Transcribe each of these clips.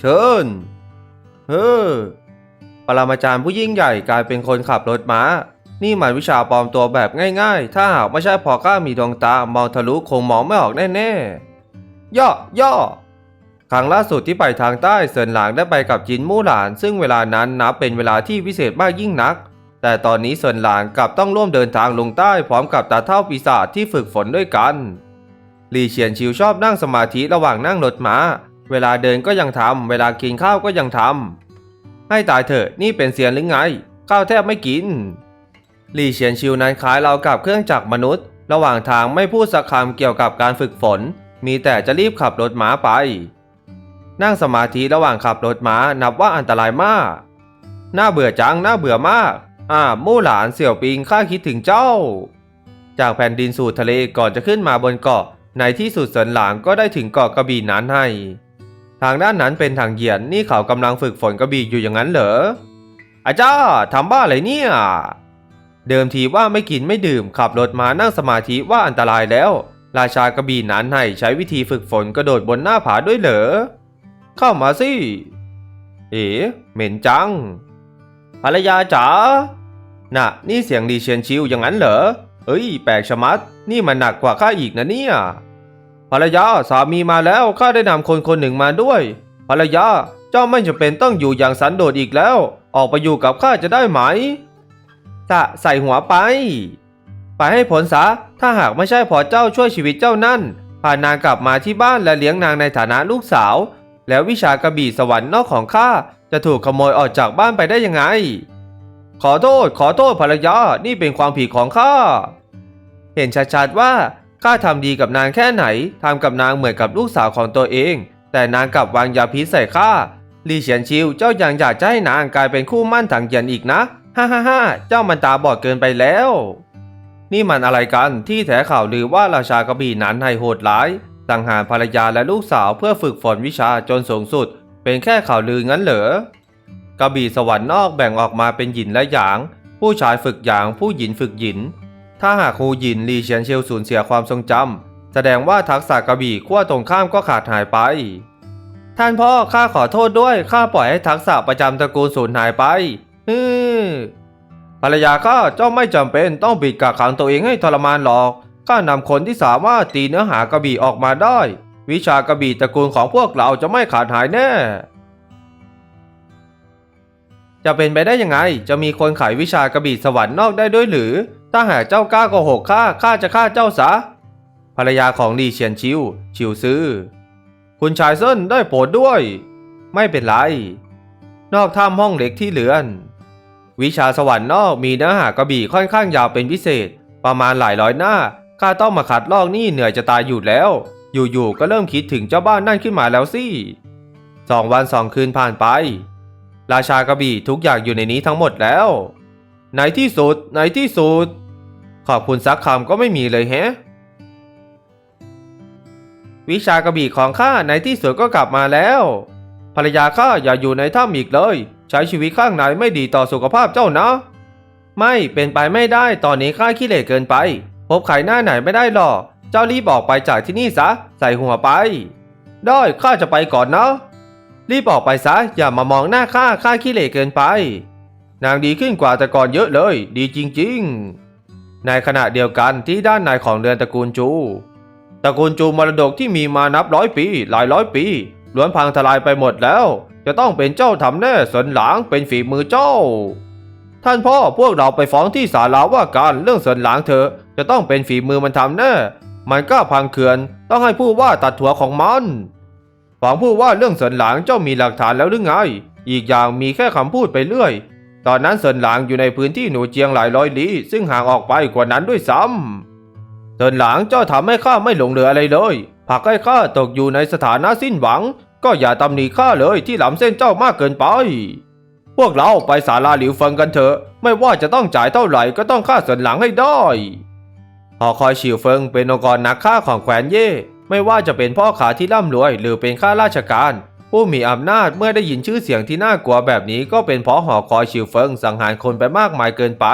เชิญ เฮ้อปรมาจารย์ผู้ยิ่งใหญ่กลายเป็นคนขับรถม้า นี่มันวิชาปลอมตัวแบบง่ายๆ ถ้าหากไม่ใช่พอข้ามีดวงตามองทะลุคงมองไม่ออกแน่ๆ ย่อย่อครั้งล่าสุดที่ไปทางใต้เซินหลางได้ไปกับจินมู่หลาน ซึ่งเวลานั้นนับเป็นเวลาที่พิเศษมากยิ่งนัก แต่ตอนนี้เซินหลางกลับต้องร่วมเดินทางลงใต้พร้อมกับตาเท่าปีศาจที่ฝึกฝนด้วยกันลีเฉียนชิวชอบนั่งสมาธิระหว่างนั่งรถม้า เวลาเดินก็ยังทำเวลากินข้าวก็ยังทำให้ตายเถอะนี่เป็นเสียนหรือไง ข้าวแทบไม่กินลีเฉียนชิวนั้นคล้ายเรากับเครื่องจักรมนุษย์ ระหว่างทางไม่พูดสักคำเกี่ยวกับการฝึกฝน มีแต่จะรีบขับรถม้าไป นั่งสมาธิระหว่างขับรถม้านับว่าอันตรายมาก น่าเบื่อจังน่าเบื่อมาก อ่ามู่หลานเสี่ยวปิงข้าคิดถึงเจ้า จากแผ่นดินสู่ทะเลก่อนจะขึ้นมาบนเกาะในที่สุดเสินหลางก็ได้ถึงเกาะกระบี่นั้นให้ ทางด้านนั้นเป็นทางเหยียนนี่เขากำลังฝึกฝนกระบี่อยู่อย่างนั้นเหรออาจ้าทำบ้าอะไรเนี่ย เดิมทีว่าไม่กินไม่ดื่ม ขับรถมานั่งสมาธิว่าอันตรายแล้ว ราชากระบี่นั้นให้ใช้วิธีฝึกฝนกระโดดบนหน้าผาด้วยเหรอ เข้ามาสิ เอ๋เหม็นจัง ภรรยาจ๋า น่ะ นี่เสียงดีเชียนชิวอย่างนั้นเหรอ เอ้ย แปลกชะมัด นี่มันหนักกว่าข้าอีกนะเนี่ย ภรรยาสามีมาแล้วข้าได้นำคนคนหนึ่งมาด้วย ภรรยาเจ้าไม่จำเป็นต้องอยู่อย่างสันโดษอีกแล้ว ออกไปอยู่กับข้าจะได้ไหมสะใส่หัวไป ไปให้ผลซะถ้าหากไม่ใช่พอเจ้าช่วยชีวิตเจ้านั่นพานางกลับมาที่บ้านและเลี้ยงนางในฐานะลูกสาว แล้ววิชากระบี่สวรรค์นอกของข้าจะถูกขโมยออกจากบ้านไปได้ยังไง ขอโทษ ขอโทษภรรยานี่เป็นความผิดของข้า เห็นชัดๆว่า ข้าทำดีกับนางแค่ไหนทำกับนางเหมือนกับลูกสาวของตัวเอง แต่นางกลับวางยาพิษใส่ข้าลีเฉียนชิวเจ้ายังอยากจะให้นางกลายเป็นคู่มั่นถังเยียนอีกนะฮ่าฮ่าฮ่าเจ้ามันตาบอดเกินไปแล้ว นี่มันอะไรกันที่แถข่าวลือว่าราชากระบี่นั้นให้โหดร้ายสังหารภรรยาและลูกสาวเพื่อฝึกฝนวิชาจนสูงสุด เป็นแค่ข่าวลืองั้นเหรอกระบี่สวรรค์นอกแบ่งออกมาเป็นหยินและหยาง ผู้ชายฝึกหยางผู้หญินฝึกหยิน ถ้าหากฮูหยินลีเฉียนเชียวสูญเสียความทรงจำแสดงว่าทักษะกระบี่ขั้วตรงข้ามก็ขาดหายไป ท่านพ่อข้าขอโทษด้วยข้าปล่อยให้ทักษะประจำตระกูลสูญหายไปฮือภรรยาข้าเจ้าไม่จำเป็นต้องปิดกักขังตัวเองให้ทรมานหรอกข้านำคนที่สามารถตีเนื้อหากระบี่ออกมาได้ วิชากระบี่ตระกูลของพวกเราจะไม่ขาดหายแน่จะเป็นไปได้ยังไง จะมีคนขายวิชากระบี่สวรรค์นอกได้ด้วยหรือ ถ้าหากเจ้ากล้าโกหกข้าข้าจะฆ่าเจ้าซะภรรยาของลีเฉียนชิว ชิวซื้อ คุณชายเซินได้โปรดด้วย ไม่เป็นไร นอกถ้ำห้องเล็กที่เหลือน วิชาสวรรค์นอกมีเนื้อหากระบี่ค่อนข้างยาวเป็นพิเศษ ประมาณหลายร้อยหน้าข้าต้องมาขัดลอกนี่เหนื่อยจะตายอยู่แล้ว อยู่ๆก็เริ่มคิดถึงเจ้าบ้านนั่นขึ้นมาแล้วสิสองวันสองคืนผ่านไป ราชากระบี่ทุกอย่างอยู่ในนี้ทั้งหมดแล้ว ในที่สุด ในที่สุด ขอบคุณสักคำก็ไม่มีเลยแฮะ วิชากระบี่ของข้าในที่สุดก็กลับมาแล้ว ภรรยาข้าอย่าอยู่ในถ้ำอีกเลย ใช้ชีวิตข้างในไม่ดีต่อสุขภาพเจ้านะ ไม่เป็นไปไม่ได้ตอนนี้ข้าขี้เหร่เกินไป พบใครหน้าไหนไม่ได้หรอก เจ้ารีบออกไปจากที่นี่ซะ ใส่หัวไป ได้ข้าจะไปก่อนนะรีบออกไปซะอย่ามามองหน้าข้าข้าขี้เหร่เกินไป นางดีขึ้นกว่าแต่ก่อนเยอะเลย ดีจริงๆ ในขณะเดียวกันที่ด้านในของเรือนตระกูลจู ตระกูลจูมรดกที่มีมานับร้อยปี หลายร้อยปีล้วนพังทลายไปหมดแล้ว จะต้องเป็นเจ้าทำแน่สนหลางเป็นฝีมือเจ้า ท่านพ่อพวกเราไปฟ้องที่ศาลาว่าการเรื่องสนหลางเธอะจะต้องเป็นฝีมือมันทำแน่มันกล้าพังเขื่อนต้องให้ผู้ว่าตัดถั่วของมันฟังผู้ว่าเรื่องสนหลางเจ้ามีหลักฐานแล้วหรือไง อีกอย่างมีแค่คำพูดไปเรื่อย ตอนนั้นเซินหลางอยู่ในพื้นที่หนูเจียงหลายร้อยลี้ซึ่งห่างออกไปกว่านั้นด้วยซ้ำเดินหลังเจ้าทำให้ข้าไม่หลงเหลืออะไรเลยผักให้ข้าตกอยู่ในสถานะสิ้นหวัง ก็อย่าตำหนิข้าเลยที่หลำเส้นเจ้ามากเกินไป พวกเราไปศาลาหลิวเฟิงกันเถอะ ไม่ว่าจะต้องจ่ายเท่าไหร่ก็ต้องฆ่าเสินหลังให้ได้หอคอยฉิวเฟิงเป็นองค์กรนักฆ่าของแคว้นเย่ไม่ว่าจะเป็นพ่อขาที่ร่ำรวยหรือเป็นข้าราชการ ผู้มีอำนาจเมื่อได้ยินชื่อเสียงที่น่ากลัวแบบนี้ก็เป็นเพราะหอคอยฉิวเฟิงสังหารคนไปมากมายเกินไป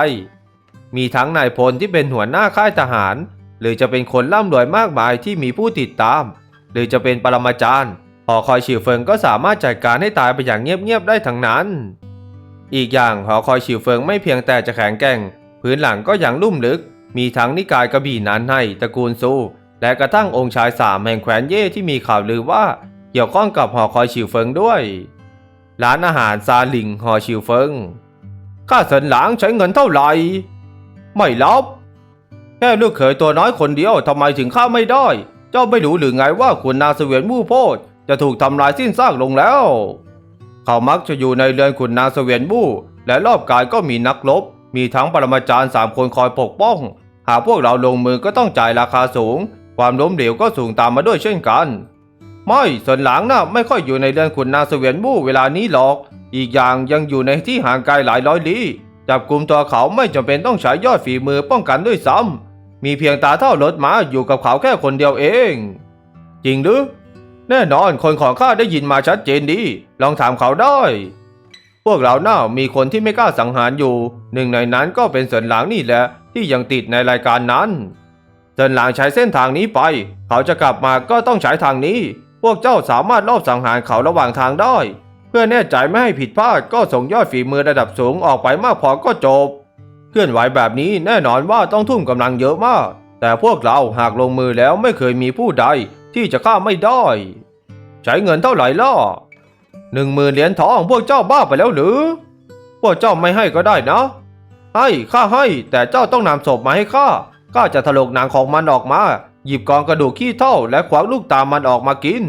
มีทั้งนายพลที่เป็นหัวหน้าค่ายทหาร หรือจะเป็นคนร่ำรวยมากมายที่มีผู้ติดตาม หรือจะเป็นปรมาจารย์หอคอยฉิวเฟิงก็สามารถจัดการให้ตายไปอย่างเงียบๆได้ทั้งนั้น อีกอย่างหอคอยฉิวเฟิงไม่เพียงแต่จะแข็งแกร่ง พื้นหลังก็ยังลุ่มลึก มีทั้งนิกายกระบี่นั้นให้ตระกูลซูและกระทั่งองค์ชายสามแห่งแขวนเย่ที่มีข่าวลือว่า กี่ยวข้องกับหอคอยฉิวเฟิงด้วย ร้านอาหารซาลิงหอฉิวเฟิง ค่าเสินหลางใช้เงินเท่าไหร่ ไม่รับ แค่ลูกเขยตัวน้อยคนเดียวทำไมถึงข้าไม่ได้ เจ้าไม่รู้หรือไงว่าขุนนางเสวียนมู่โพธจะถูกทำลายสิ้นซากลงแล้ว เขามักจะอยู่ในเรือนขุนนางเสวียนมู่และรอบกายก็มีนักรบ มีทั้งปรมาจารย์สามคนคอยปกป้อง หากพวกเราลงมือก็ต้องจ่ายราคาสูง ความล้มเหลวก็สูงตามมาด้วยเช่นกัน ไม่ส่วนหลังน่ะไม่ค่อยอยู่ในเรือนขุนนางเสวียนมู่เวลานี้หรอก อีกอย่างยังอยู่ในที่ห่างไกลหลายร้อยลี้จับกลุ่มตัวเขาไม่จำเป็นต้องใช้ยอดฝีมือป้องกันด้วยซ้ำมีเพียงตาเท่ารถม้าอยู่กับเขาแค่คนเดียวเอง จริงหรือแน่นอนคนของข้าได้ยินมาชัดเจนดี ลองถามเขาได้ พวกเราหน้ามีคนที่ไม่กล้าสังหารอยู่ หนึ่งในนั้นก็เป็นเสินหลางนี่แหละที่ยังติดในรายการนั้นเสินหลางใช้เส้นทางนี้ไป เขาจะกลับมาก็ต้องใช้ทางนี้ พวกเจ้าสามารถลอบสังหารเขาระหว่างทางได้ เพื่อแน่ใจไม่ให้ผิดพลาดก็ส่งยอดฝีมือระดับสูงออกไปมากพอก็จบ เคลื่อนไหวแบบนี้แน่นอนว่าต้องทุ่มกำลังเยอะมาก แต่พวกเราหากลงมือแล้วไม่เคยมีผู้ใดที่จะฆ่าไม่ได้ ใช้เงินเท่าไหร่ล่ะหนึ่งหมื่นเหรียญทองพวกเจ้าบ้าไปแล้วหรือ พวกเจ้าไม่ให้ก็ได้นะ ให้ข้าให้แต่เจ้าต้องนำศพมาให้ข้าข้าจะถลกหนังของมันออกมา หยิบกองกระดูกขี้เท่าและควักลูกตามมันออกมากิน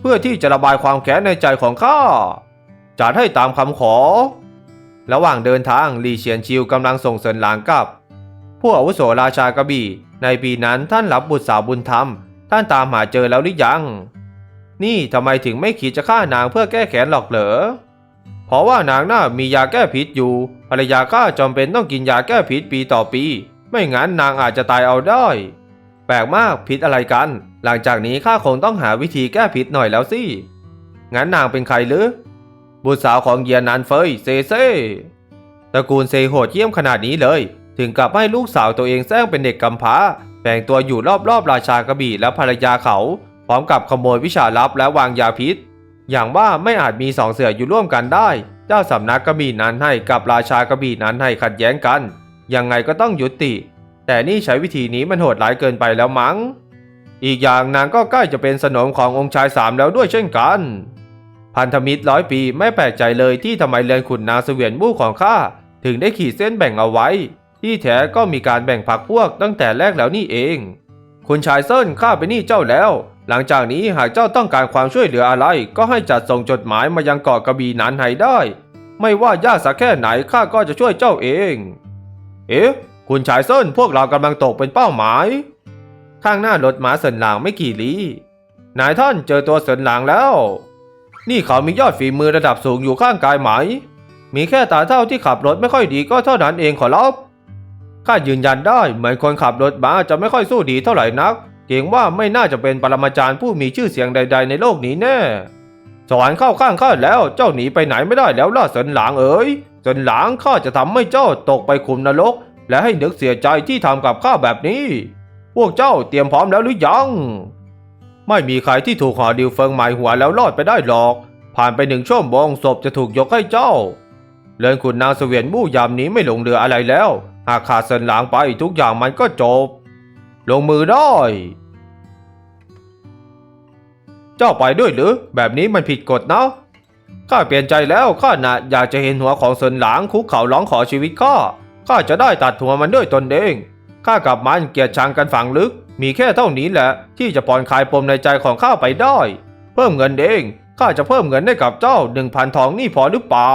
เพื่อที่จะระบายความแค้นในใจของข้าจัดให้ตามคำขอ ระหว่างเดินทางลีเฉียนชิวกำลังส่งเสริญหลางกลับ ผู้อาวุโสราชากระบี่ ในปีนั้นท่านรับบุตรสาวบุญธรรม ท่านตามหาเจอแล้วหรือยัง นี่ทำไมถึงไม่คิดจะฆ่านางเพื่อแก้แค้นหรอกเหรอเพราะว่านางน่ามียาแก้พิษอยู่ภรรยาข้าจำเป็นต้องกินยาแก้พิษปีต่อปี ไม่งั้นนางอาจจะตายเอาได้ แปลกมากพิษอะไรกัน หลังจากนี้ข้าคงต้องหาวิธีแก้พิษหน่อยแล้วสิ งั้นนางเป็นใครหรือ บุตรสาวของเยียนนานเฟยเซเซ่ตระกูลเซโหดเยี่ยมขนาดนี้เลย ถึงกับให้ลูกสาวตัวเองแซงเป็นเด็กกำพร้าแฝงตัวอยู่รอบๆราชากระบี่และภรรยาเขา พร้อมกับขโมยวิชาลับและวางยาพิษ อย่างว่าไม่อาจมีสองเสืออยู่ร่วมกันได้ เจ้าสำนักกระบี่นั้นให้กับราชากระบี่นั้นให้ขัดแย้งกัน ยังไงก็ต้องยุติ แต่นี่ใช้วิธีนี้มันโหดร้ายเกินไปแล้วมั้ง อีกอย่างนางก็ใกล้จะเป็นสนมขององค์ชายสามแล้วด้วยเช่นกัน พันธมิตรร้อยปีไม่แปลกใจเลยที่ทำไมเรือนขุนนางเสวียนมู่ของข้าถึงได้ขีดเส้นแบ่งเอาไว้ ที่แท้ก็มีการแบ่งพรรคพวกตั้งแต่แรกแล้วนี่เอง คุณชายเซินข้าไปนหนี่เจ้าแล้ว หลังจากนี้หากเจ้าต้องการความช่วยเหลืออะไร ก็ให้จัดส่งจดหมายมายังเกาะกระบี่นั้นให้ได้ ไม่ว่ายากสักแค่ไหนข้าก็จะช่วยเจ้าเอง เอ๊ะ คุณชายเซินพวกเรากำลังตกเป็นเป้าหมาย ข้างหน้ารถม้าเสินหลางไม่กี่ลี้นายท่านเจอตัวเสินหลางแล้ว นี่เขามียอดฝีมือระดับสูงอยู่ข้างกายไหม มีแค่ตาเท่าที่ขับรถไม่ค่อยดีก็เท่านั้นเองขอรับข้ายืนยันได้เหมือนคนขับรถม้าจะไม่ค่อยสู้ดีเท่าไหร่นัก เกรงว่าไม่น่าจะเป็นปรมาจารย์ผู้มีชื่อเสียงใด ๆ ในโลกนี้แน่สวรรค์เข้าข้างข้าแล้วเจ้าหนีไปไหนไม่ได้แล้วล่ะเสินหลางเอ๋ยเสินหลางข้าจะทำให้เจ้าตกไปขุมนรก และให้นึกเสียใจที่ทำกับข้าแบบนี้ พวกเจ้าเตรียมพร้อมแล้วหรือยัง ไม่มีใครที่ถูกหอดิวเฟิงหมายหัวแล้วรอดไปได้หรอก ผ่านไปหนึ่งชั่วโมงศพจะถูกยกให้เจ้าเรือนขุนนางเสวียนมู่ยามนี้ไม่หลงเหลืออะไรแล้ว หากขาดเสินหลางไปทุกอย่างมันก็จบ ลงมือได้ เจ้าไปด้วยหรือ แบบนี้มันผิดกฎนะข้าเปลี่ยนใจแล้วข้าน่ะอยากจะเห็นหัวของเสินหลางคุกเข่าร้องขอชีวิตข้า ข้าจะได้ตัดหัวมันด้วยตนเองข้ากับมันเกลียดชังกันฝังลึก มีแค่เท่านี้แหละ ที่จะผ่อนคลายปมในใจของข้าไปได้ เพิ่มเงินเองข้าจะเพิ่มเงินให้กับเจ้าหนึ่งพันทองนี่พอหรือเปล่า